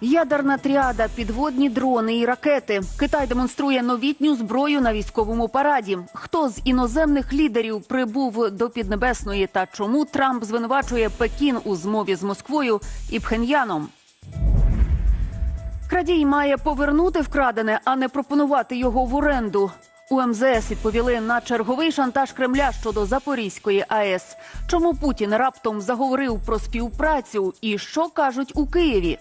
Ядерна тріада, підводні дрони і ракети. Китай демонструє новітню зброю на військовому параді. Хто з іноземних лідерів прибув до Піднебесної та чому Трамп звинувачує Пекін у змові з Москвою і Пхеньяном? Крадій має повернути вкрадене, а не пропонувати його в оренду. У МЗС відповіли на черговий шантаж Кремля щодо Запорізької АЕС. Чому Путін раптом заговорив про співпрацю і що кажуть у Києві?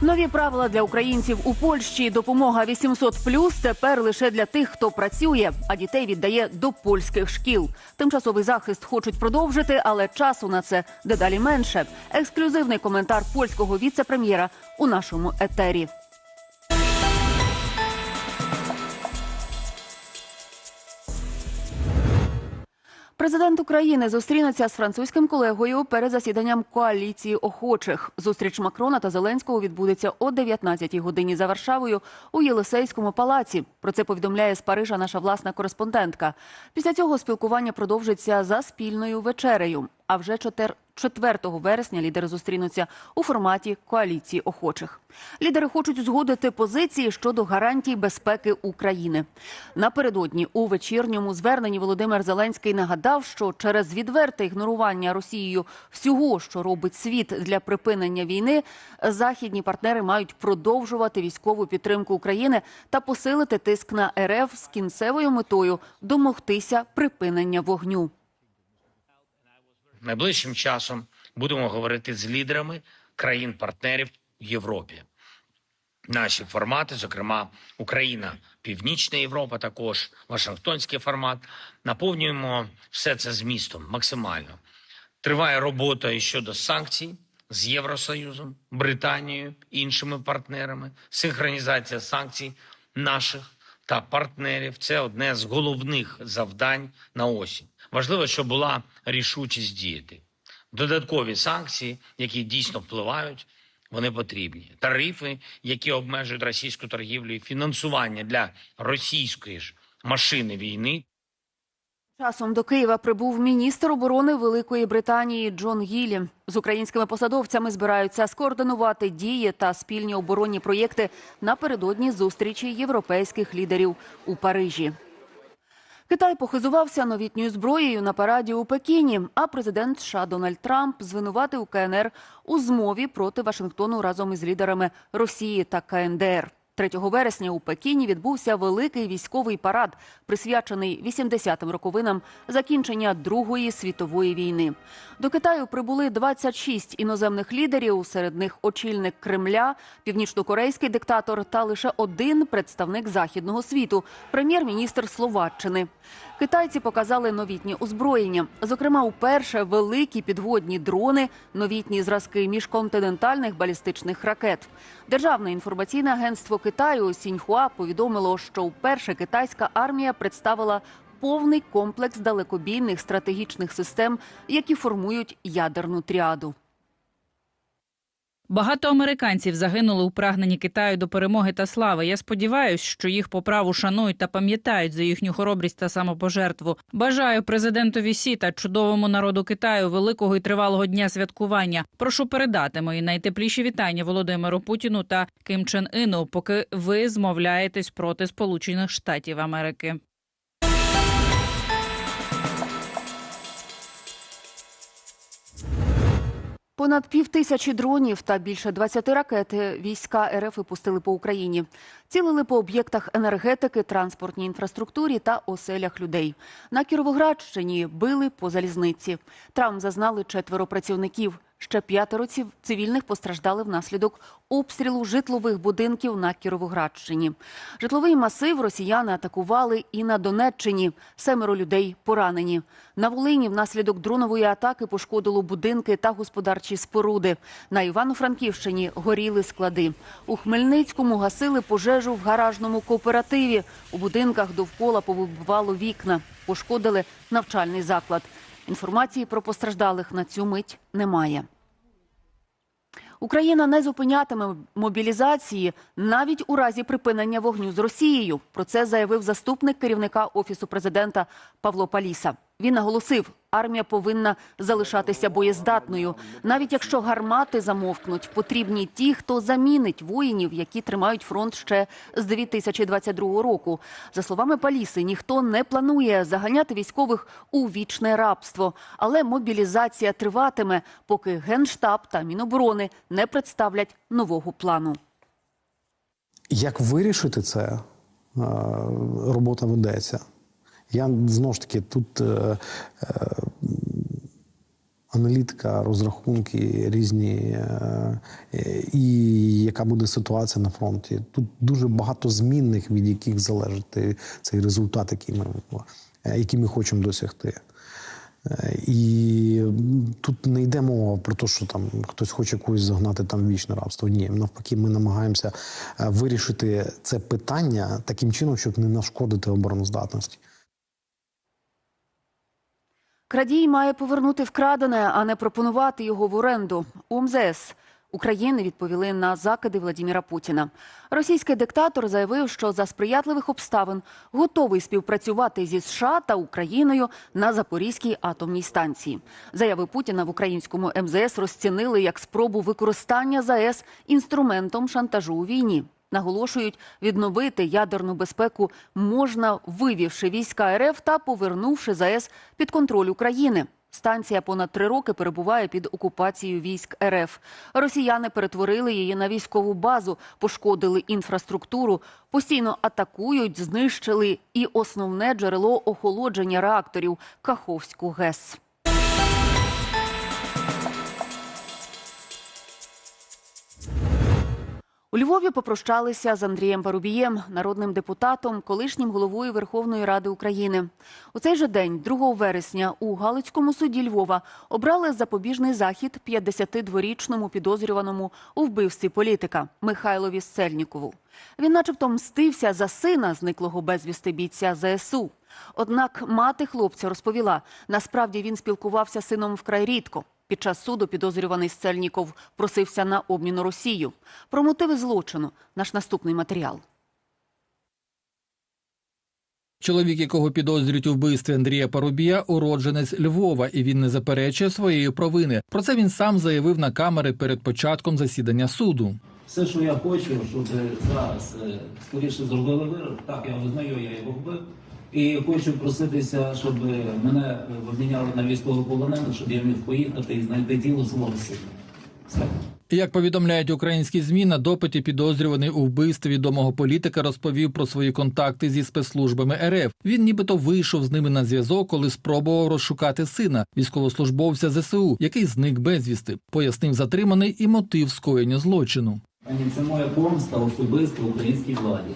Нові правила для українців у Польщі. Допомога 800+, тепер лише для тих, хто працює, а дітей віддає до польських шкіл. Тимчасовий захист хочуть продовжити, але часу на це дедалі менше. Ексклюзивний коментар польського віце-прем'єра у нашому етері. Президент України зустрінеться з французьким колегою перед засіданням коаліції охочих. Зустріч Макрона та Зеленського відбудеться о 19-й годині за Варшавою у Єлисейському палаці. Про це повідомляє з Парижа наша власна кореспондентка. Після цього спілкування продовжиться за спільною вечерею. А вже 4 4 вересня лідери зустрінуться у форматі коаліції охочих. Лідери хочуть узгодити позиції щодо гарантій безпеки України. Напередодні у вечірньому зверненні Володимир Зеленський нагадав, що через відверте ігнорування Росією всього, що робить світ для припинення війни, західні партнери мають продовжувати військову підтримку України та посилити тиск на РФ з кінцевою метою домогтися припинення вогню. Найближчим часом будемо говорити з лідерами країн-партнерів в Європі. Наші формати, зокрема Україна, Північна Європа, також Вашингтонський формат, наповнюємо все це змістом максимально. Триває робота і щодо санкцій з Євросоюзом, Британією, іншими партнерами. Синхронізація санкцій наших та партнерів це одне з головних завдань на осінь. Важливо, щоб була рішучість діяти. Додаткові санкції, які дійсно впливають, вони потрібні. Тарифи, які обмежують російську торгівлю, і фінансування для російської ж машини війни Часом до Києва прибув міністр оборони Великої Британії Джон Гілі. З українськими посадовцями збираються скоординувати дії та спільні оборонні проєкти напередодні зустрічі європейських лідерів у Парижі. Китай похизувався новітньою зброєю на параді у Пекіні, а президент США Дональд Трамп звинуватив КНР у змові проти Вашингтону разом із лідерами Росії та КНДР. 3 вересня у Пекіні відбувся великий військовий парад, присвячений 80-м роковинам закінчення Другої світової війни. До Китаю прибули 26 іноземних лідерів, серед них очільник Кремля, північнокорейський диктатор та лише один представник західного світу прем'єр-міністр Словаччини. Китайці показали новітні озброєння, зокрема, уперше великі підводні дрони, новітні зразки міжконтинентальних балістичних ракет. Державне інформаційне агентство Китаю Сіньхуа повідомило, що вперше китайська армія представила повний комплекс далекобійних стратегічних систем, які формують ядерну тріаду. Багато американців загинули у прагненні Китаю до перемоги та слави. Я сподіваюся, що їх по праву шанують та пам'ятають за їхню хоробрість та самопожертву. Бажаю президентові Сі та чудовому народу Китаю великого і тривалого дня святкування. Прошу передати мої найтепліші вітання Володимиру Путіну та Ким Чен Іну, поки ви змовляєтесь проти Сполучених Штатів Америки. Понад пів тисячі дронів та більше 20 ракет війська РФ випустили по Україні. Цілили по об'єктах енергетики, транспортній інфраструктурі та оселях людей. На Кіровоградщині били по залізниці. Травм зазнали четверо працівників. Ще п'ятеро цивільних постраждали внаслідок обстрілу житлових будинків на Кіровоградщині. Житловий масив росіяни атакували і на Донеччині. Семеро людей поранені. На Волині внаслідок дронової атаки пошкодило будинки та господарчі споруди. На Івано-Франківщині горіли склади. У Хмельницькому гасили пожежу в гаражному кооперативі. У будинках довкола повибивало вікна. Пошкодили навчальний заклад. Інформації про постраждалих на цю мить немає. Україна не зупинятиме мобілізації навіть у разі припинення вогню з Росією. Про це заявив заступник керівника офісу президента Павло Паліса. Він наголосив, армія повинна залишатися боєздатною. Навіть якщо гармати замовкнуть, потрібні ті, хто замінить воїнів, які тримають фронт ще з 2022 року. За словами Паліси, ніхто не планує заганяти військових у вічне рабство, але мобілізація триватиме, поки Генштаб та Міноборони не представлять нового плану. Як вирішити це, е, робота ведеться. Я знову ж таки тут е, е, аналітика, розрахунки різні, е, і яка буде ситуація на фронті. Тут дуже багато змінних, від яких залежить цей результат, який ми, е, який ми хочемо досягти. Е, І тут не йде мова про те, що там хтось хоче когось загнати там вічне рабство. Ні, навпаки, ми намагаємося вирішити це питання таким чином, щоб не нашкодити обороноздатності. Крадій має повернути вкрадене, а не пропонувати його в оренду. У МЗС України відповіли на закиди Владіміра Путіна. Російський диктатор заявив, що за сприятливих обставин готовий співпрацювати зі США та Україною на Запорізькій атомній станції. Заяви Путіна в українському МЗС розцінили як спробу використання ЗАЕС інструментом шантажу у війні. Наголошують, відновити ядерну безпеку можна, вивівши війська РФ та повернувши ЗАЕС під контроль України. Станція понад три роки перебуває під окупацією військ РФ. Росіяни перетворили її на військову базу, пошкодили інфраструктуру, постійно атакують, знищили і основне джерело охолодження реакторів Каховську ГЕС. У Львові попрощалися з Андрієм Парубієм, народним депутатом, колишнім головою Верховної Ради України. У цей же день, 2 вересня, у Галицькому суді Львова обрали запобіжний захід 52-річному підозрюваному у вбивстві політика Михайлові Сельнікову. Він, начебто, мстився за сина зниклого безвісти бійця ЗСУ. Однак мати хлопця розповіла, насправді він спілкувався з сином вкрай рідко. Під час суду підозрюваний Сельніков просився на обмін у Росію. Про мотиви злочину наш наступний матеріал. Чоловік, якого підозрюють у вбивстві Андрія Парубія, уродженець Львова, і він не заперечує своєї провини. Про це він сам заявив на камери перед початком засідання суду. Все, що я хочу, щоб зараз е, скоріше зробили вирок. Так, я визнаю, я його вбив. І хочу проситися, щоб мене е, обміняли на військовополонених, щоб я міг поїхати і знайти тіло свого сина. Все. Як повідомляють українські змі, на допиті підозрюваний у вбивстві відомого політика розповів про свої контакти зі спецслужбами РФ. Він нібито вийшов з ними на зв'язок, коли спробував розшукати сина військовослужбовця ЗСУ, який зник безвісти. Пояснив затриманий і мотив скоєння злочину. Це моя помста особисто українській владі.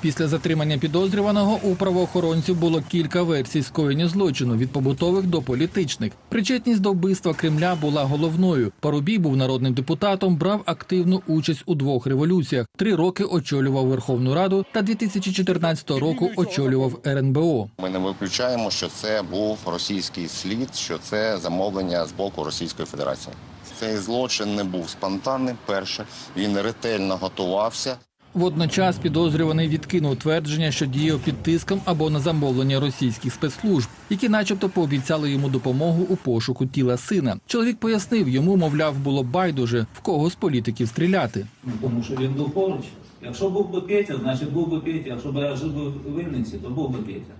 Після затримання підозрюваного у правоохоронців було кілька версій скоєння злочину від побутових до політичних. Причетність до вбивства Кремля була головною. Парубій був народним депутатом, брав активну участь у двох революціях. Три роки очолював Верховну Раду та 2014 року очолював РНБО. Ми не виключаємо, що це був російський слід, що це замовлення з боку Російської Федерації. Цей злочин не був спонтанним. Перше він ретельно готувався. Водночас підозрюваний відкинув твердження, що діяв під тиском або на замовлення російських спецслужб, які, начебто, пообіцяли йому допомогу у пошуку тіла сина. Чоловік пояснив, йому, мовляв, було байдуже в кого з політиків стріляти. Тому що він був поруч. Якщо був би Петя, значить був би Петя. Якщо б я жив би в Вінниці, то був би Петя.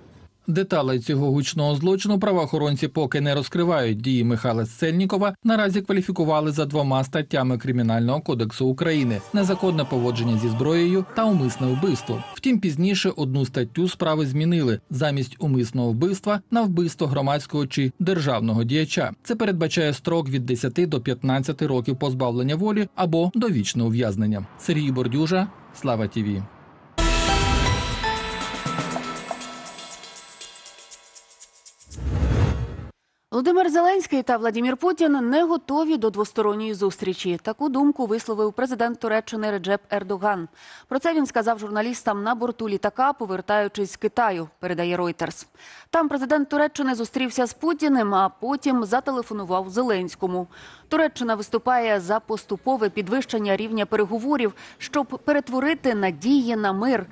Деталей цього гучного злочину правоохоронці поки не розкривають. Дії Михайла Сельнікова наразі кваліфікували за двома статтями Кримінального кодексу України: незаконне поводження зі зброєю та умисне вбивство. Втім, пізніше одну статтю справи змінили замість умисного вбивства на вбивство громадського чи державного діяча. Це передбачає строк від 10 до 15 років позбавлення волі або довічне ув'язнення. Сергій Бордюжа, Слава Тіві. Володимир Зеленський та Владімір Путін не готові до двосторонньої зустрічі. Таку думку висловив президент Туреччини Реджеп Ердоган. Про це він сказав журналістам на борту літака, повертаючись з Китаю. Передає Reuters. Там президент Туреччини зустрівся з Путіним, а потім зателефонував Зеленському. Туреччина виступає за поступове підвищення рівня переговорів, щоб перетворити надії на мир.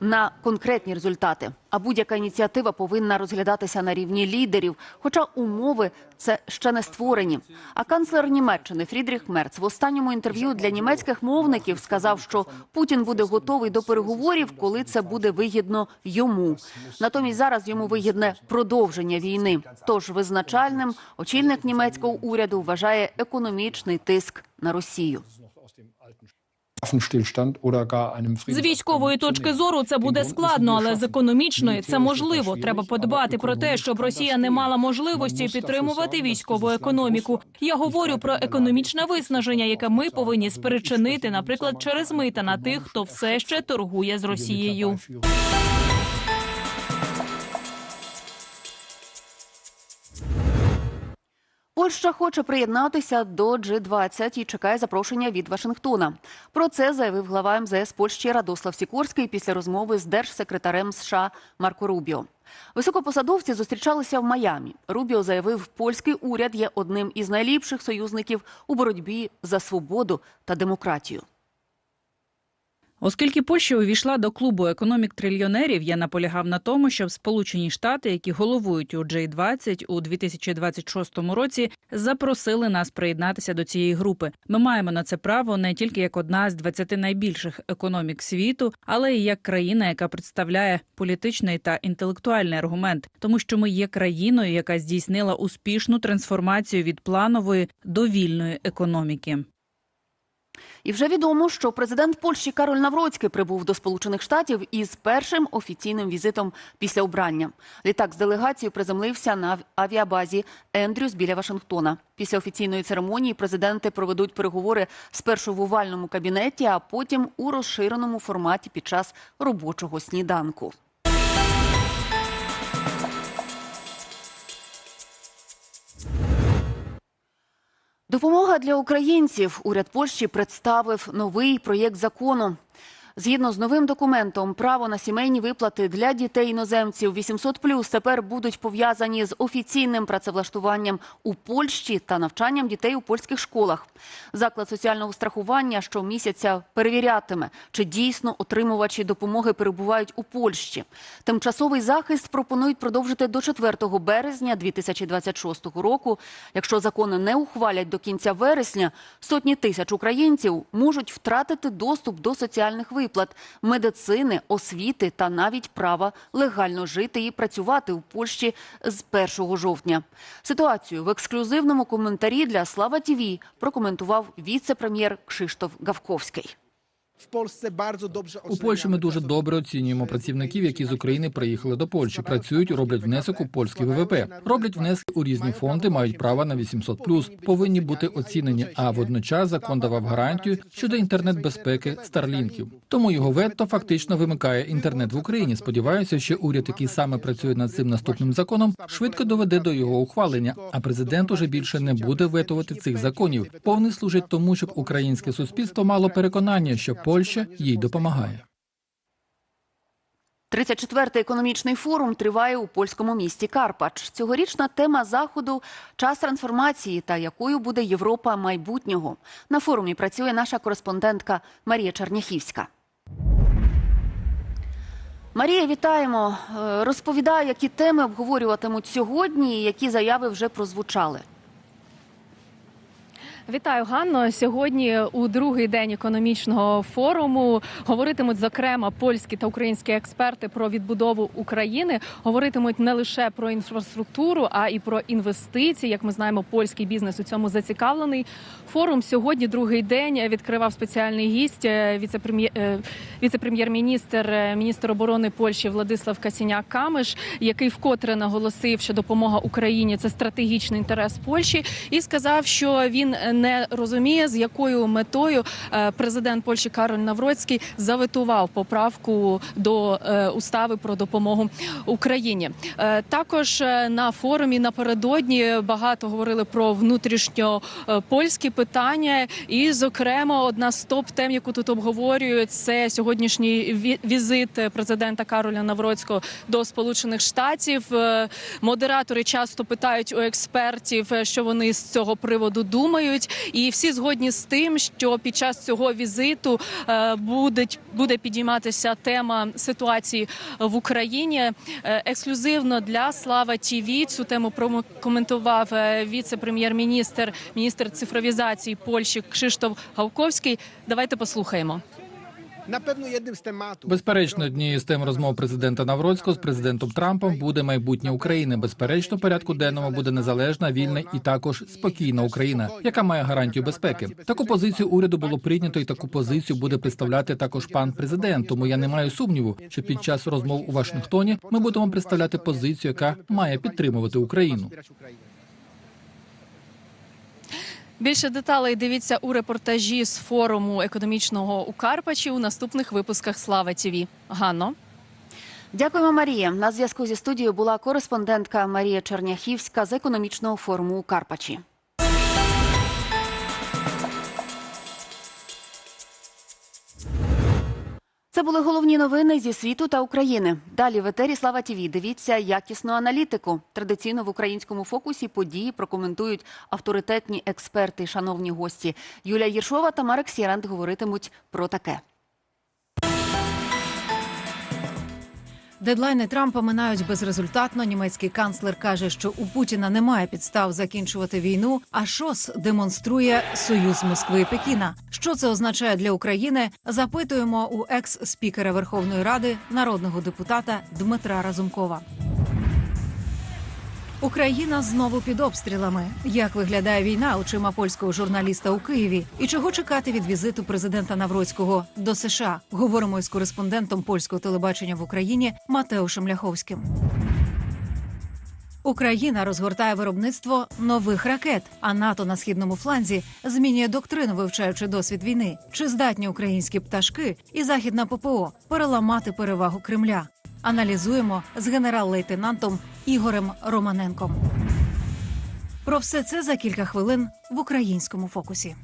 На конкретні результати. А будь-яка ініціатива повинна розглядатися на рівні лідерів, хоча умови це ще не створені. А канцлер Німеччини Фрідріх Мерц в останньому інтерв'ю для німецьких мовників сказав, що Путін буде готовий до переговорів, коли це буде вигідно йому. Натомість зараз йому вигідне продовження війни. Тож визначальним очільник німецького уряду вважає економічний тиск на Росію. З військової точки зору це буде складно, але з економічної це можливо. Треба подбати про те, щоб Росія не мала можливості підтримувати військову економіку. Я говорю про економічне виснаження, яке ми повинні спричинити, наприклад, через мита на тих, хто все ще торгує з Росією. Польща хоче приєднатися до G20 і чекає запрошення від Вашингтона. Про це заявив глава МЗС Польщі Радослав Сікорський після розмови з держсекретарем США Марко Рубіо. Високопосадовці зустрічалися в Майамі. Рубіо заявив, польський уряд є одним із найліпших союзників у боротьбі за свободу та демократію. Оскільки Польща увійшла до клубу економік трильйонерів, я наполягав на тому, щоб Сполучені Штати, які головують у J20 у 2026 році, запросили нас приєднатися до цієї групи. Ми маємо на це право не тільки як одна з 20 найбільших економік світу, але й як країна, яка представляє політичний та інтелектуальний аргумент, тому що ми є країною, яка здійснила успішну трансформацію від планової до вільної економіки. І вже відомо, що президент Польщі Кароль Навроцький прибув до Сполучених Штатів із першим офіційним візитом після обрання. Літак з делегацією приземлився на авіабазі Ендрюс біля Вашингтона. Після офіційної церемонії президенти проведуть переговори спершу в овальному кабінеті, а потім у розширеному форматі під час робочого сніданку. Допомога для українців. Уряд Польщі представив новий проєкт закону. Згідно з новим документом, право на сімейні виплати для дітей іноземців 800+, тепер будуть пов'язані з офіційним працевлаштуванням у Польщі та навчанням дітей у польських школах. Заклад соціального страхування щомісяця перевірятиме, чи дійсно отримувачі допомоги перебувають у Польщі. Тимчасовий захист пропонують продовжити до 4 березня 2026 року. Якщо закони не ухвалять до кінця вересня, сотні тисяч українців можуть втратити доступ до соціальних виплат, медицини, освіти та навіть права легально жити і працювати у Польщі з 1 жовтня. Ситуацію в ексклюзивному коментарі для Слава ТІВІ прокоментував віце-прем'єр Кшиштоф Гавковський. W Polsce bardzo dobrze У Польщі ми дуже добре оцінюємо працівників, які з України приїхали до Польщі, працюють, роблять внесок у польський ВВП, роблять внески у різні фонди, мають право на 800+, повинні бути оцінені. А водночас закон давав гарантію щодо інтернет-безпеки старлінків. Тому його вето фактично вимикає інтернет в Україні. Сподіваюся, що уряд, який саме працює над цим наступним законом, швидко доведе до його ухвалення. А президент уже більше не буде ветувати цих законів. Повний служить тому, щоб українське суспільство мало переконання, що Польща їй допомагає. 34-й економічний форум триває у польському місті Карпач. Цьогорічна тема заходу час трансформації та якою буде Європа майбутнього. На форумі працює наша кореспондентка Марія Черняхівська. Марія, вітаємо. Е, Розповідай, які теми обговорюватимуть сьогодні, і які заяви вже прозвучали. Вітаю, Ганно. Сьогодні у другий день економічного форуму говоритимуть зокрема польські та українські експерти про відбудову України. Говоритимуть не лише про інфраструктуру, а і про інвестиції. Як ми знаємо, польський бізнес у цьому зацікавлений. Форум сьогодні другий день відкривав спеціальний гість е, е, віце-прем'єр-міністр, е, міністр оборони Польщі Владислав Касіняк Камиш, який вкотре наголосив, що допомога Україні це стратегічний інтерес Польщі, і сказав, що він не розуміє, з якою метою е, президент Польщі Кароль Навроцький заветував поправку до е, устави про допомогу Україні. Е, Також на форумі напередодні багато говорили про внутрішньопольські питання, і, зокрема, одна з топ тем, яку тут обговорюють, це сьогоднішній ві- візит президента Кароля Навроцького до Сполучених Штатів. Модератори часто питають у експертів, що вони з цього приводу думають. Підіймають, і всі згодні з тим, що під час цього візиту е, буде, буде підійматися тема ситуації в Україні. Е, Ексклюзивно для Слава ТІВІ цю тему прокоментував е, віце-прем'єр-міністр, міністр цифровізації Польщі Кшиштоф Гавковський. Давайте послухаємо. Na pewno jednym z. Безперечно, однією з тем розмов президента Навроцького з президентом Трампом буде майбутнє України. Безперечно, порядку денному буде незалежна, вільна і також спокійна Україна, яка має гарантію безпеки. Таку позицію уряду було прийнято, і таку позицію буде представляти також пан президент. Тому я не маю сумніву, що під час розмов у Вашингтоні ми будемо представляти позицію, яка має підтримувати Україну. Більше деталей дивіться у репортажі з форуму економічного у Карпачі у наступних випусках Слава ТІВІ. Ганно. Дякуємо, Марія. На зв'язку зі студією була кореспондентка Марія Черняхівська з економічного форуму у Карпачі. Це були головні новини зі світу та України. Далі в етері Слава ТІВІ. Дивіться якісну аналітику. Традиційно в українському фокусі події прокоментують авторитетні експерти, шановні гості. Юлія Єршова та Марек Сірант говоритимуть про таке. Дедлайни Трампа минають безрезультатно. Німецький канцлер каже, що у Путіна немає підстав закінчувати війну. А ШОС демонструє союз Москви і Пекіна. Що це означає для України? Запитуємо у екс-спікера Верховної Ради, народного депутата Дмитра Разумкова. Україна знову під обстрілами. Як виглядає війна очима польського журналіста у Києві? І чого чекати від візиту президента Навроцького до США? Говоримо із кореспондентом польського телебачення в Україні Матеушем Ляховським. Україна розгортає виробництво нових ракет, а НАТО на східному фланзі змінює доктрину, вивчаючи досвід війни. Чи здатні українські пташки і західна ППО переламати перевагу Кремля? Аналізуємо з генерал-лейтенантом Ігорем Романенком. Про все це за кілька хвилин в українському фокусі.